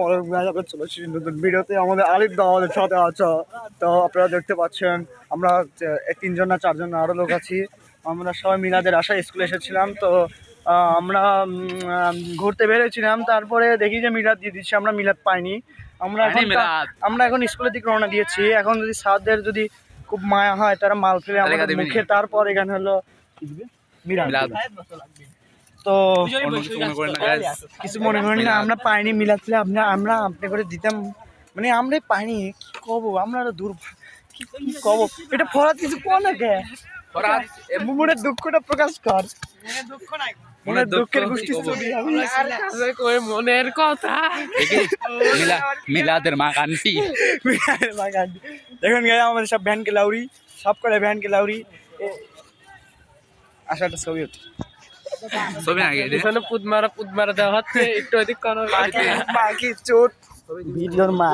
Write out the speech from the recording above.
আমাদের মেলা চলেছি নতুন ভিডিওতে। আমাদের আলিফ দা আমাদের সাথে আছে। তো আপনারা দেখতে পাচ্ছেন আমরা তিনজন না চারজন আরও লোক আছি। আমরা সবাই মিলাদের আশায় স্কুলে এসেছিলাম। তো আমরা ঘুরতে বেরোছিলাম তারপরে দেখি যে মিলাদ দিয়ে দিচ্ছি আমরা মিলাদ পাইনি। আমরা এখন আমরা এখন স্কুলের দিকে রওনা দিয়েছি। এখন যদি সাদের যদি খুব মায়া হয় তারা মাল ফেলে আমাদের মুখে তারপর এখানে হলো মিলাদ। তো কিছু মনে করেন না মনে না আমরা পাইনি মিলাচ্ছিল আমরা আমরা আপনি করে দিতাম। মানে আমরা পাইনি কি কব আমরা আরও দূর কি কি কব? এটা ফরাত কিছু কোন কে? ফরাত, এ মনের দুঃখটা প্রকাশ কর। মনের দুঃখ দুঃখের কি গোষ্ঠী ছবি আমি মনের কথা? মিলা মিলাদের মা কান্তি মিলাদের বাগান। দেখুন গায়ে আমাদের সব ভ্যান কে লাউরি সব করে ভ্যান কে লাউরি একটা ছবি উঠে ছবি আগে পিছনে পুদ মারা পুদ মারা দেওয়া হচ্ছে একটু এদিক কোন বাকি চোট। ভিডিওর মা।